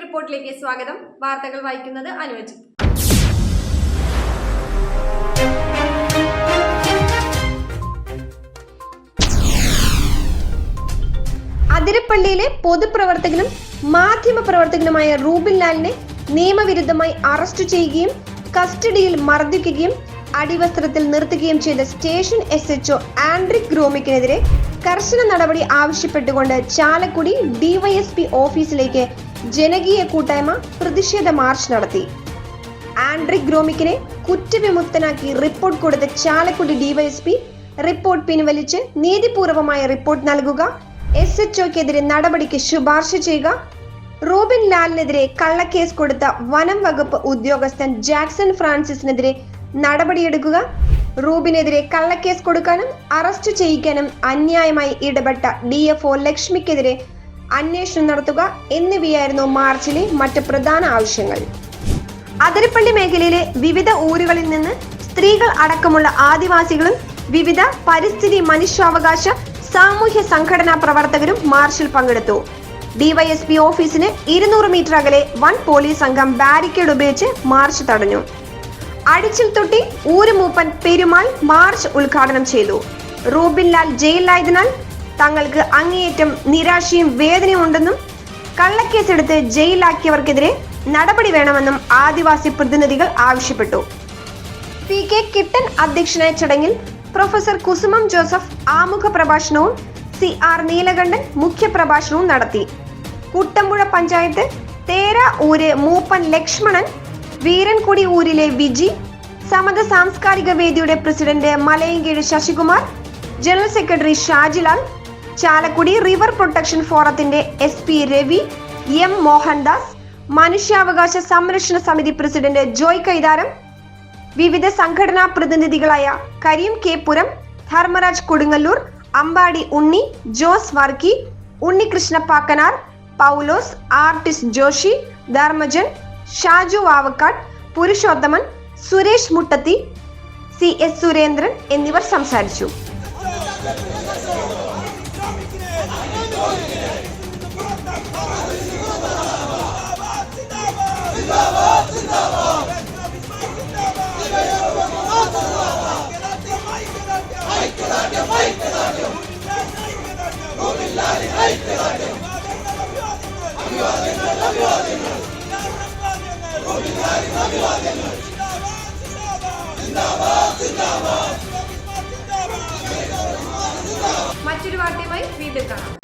റിപ്പോർട്ടിലേക്ക് സ്വാഗതം. വാർത്തകൾ വായിക്കുന്നത് അനുവജ് അതിരപ്പള്ളിയിലെ പൊതുപ്രവർത്തകനും മാധ്യമ പ്രവർത്തകനുമായ റൂബിൻ ലാലിനെ നിയമവിരുദ്ധമായി അറസ്റ്റ് ചെയ്യുകയും കസ്റ്റഡിയിൽ മർദ്ദിക്കുകയും അടിവസ്ത്രത്തിൽ നിർത്തുകയും ചെയ്ത station S H O Andric ഗ്രോമിക്കിനെതിരെ കർശന നടപടി ആവശ്യപ്പെട്ടുകൊണ്ട് ചാലക്കുടി ഡിവൈഎസ്പി ഓഫീസിലേക്ക് ജനകീയ കൂട്ടായ്മ പ്രതിഷേധ മാർച്ച് നടത്തി. ആൻഡ്രിക് ഗ്രോമിക്കിനെ കുറ്റവിമുക്തനാക്കി റിപ്പോർട്ട് കൊടുത്ത ചാലക്കുടി ഡിവൈഎസ്പി റിപ്പോർട്ട് പിൻവലിച്ച് നീതിപൂർവമായ റിപ്പോർട്ട് നൽകുക എസ് എച്ച് ഒക്കെതിരെ നടപടിക്ക് ശുപാർശ ചെയ്യുക റോബിൻ ലാലിനെതിരെ കള്ളക്കേസ് കൊടുത്ത വനം വകുപ്പ് ഉദ്യോഗസ്ഥൻ ജാക്സൺ ഫ്രാൻസിസിനെതിരെ നടപടിയെടുക്കുക റൂബിനെതിരെ കള്ളക്കേസ് കൊടുക്കാനും അറസ്റ്റ് ചെയ്യിക്കാനും അന്യായമായി ഇടപെട്ട ഡി എഫ് ഒ ലക്ഷ്മിക്കെതിരെ അന്വേഷണം നടത്തുക എന്നിവയായിരുന്നു മാർച്ചിലെ മറ്റ് പ്രധാന ആവശ്യങ്ങൾ. അതിരപ്പള്ളി മേഖലയിലെ വിവിധ ഊരുകളിൽ നിന്ന് സ്ത്രീകൾ അടക്കമുള്ള ആദിവാസികളും വിവിധ പരിസ്ഥിതി മനുഷ്യാവകാശ സാമൂഹ്യ സംഘടനാ പ്രവർത്തകരും മാർച്ചിൽ പങ്കെടുത്തു. ഡിവൈഎസ്പി ഓഫീസിന് ഇരുന്നൂറ് മീറ്റർ അകലെ വൺ പോലീസ് സംഘം ബാരിക്കേഡ് ഉപയോഗിച്ച് മാർച്ച് തടഞ്ഞു. അടിച്ചിൽ തൊട്ടി ഊരുമൂപ്പൻ പെരുമാൾ മാർച്ച് ഉദ്ഘാടനം ചെയ്തു. റൂബിൻലാൽ ജയിലിലായതിനാൽ തങ്ങൾക്ക് അങ്ങേയറ്റം നിരാശയും വേദനയും ഉണ്ടെന്നും കള്ളക്കേസെടുത്ത് ജയിലാക്കിയവർക്കെതിരെ നടപടി വേണമെന്നും ആദിവാസി പ്രതിനിധികൾ ആവശ്യപ്പെട്ടു. പി കെ കിട്ടൻ അധ്യക്ഷനായ ചടങ്ങിൽ പ്രൊഫസർ കുസുമം ജോസഫ് ആമുഖ പ്രഭാഷണവും സി ആർ നീലകണ്ഠൻ മുഖ്യപ്രഭാഷണവും നടത്തി. കുട്ടമ്പുഴ പഞ്ചായത്ത് തേര ഊര് മൂപ്പൻ ലക്ഷ്മണൻ വീരൻകുടി ഊരിലെ വിജി സമത സാംസ്കാരിക വേദിയുടെ president Malayankeezhu Sasikumar general secretary Shajilal Chalakudy river protection ഫോറത്തിന്റെ S P Ravi M Mohandas മനുഷ്യാവകാശ സംരക്ഷണ സമിതി പ്രസിഡന്റ് ജോയ് കൈതാരം വിവിധ സംഘടനാ പ്രതിനിധികളായ Kareem K Puram Dharmaraj Kodungallur Ambadi Unni Jose Varkey Unnikrishna Pakkanar Paulose artist Joshi Dharmajan Shaju Vavakkad Purushothaman Suresh Muttathi C S Surendran എന്നിവർ സംസാരിച്ചു. മറ്റൊരു വാർത്തയുമായി വീണ്ടും കാണാം.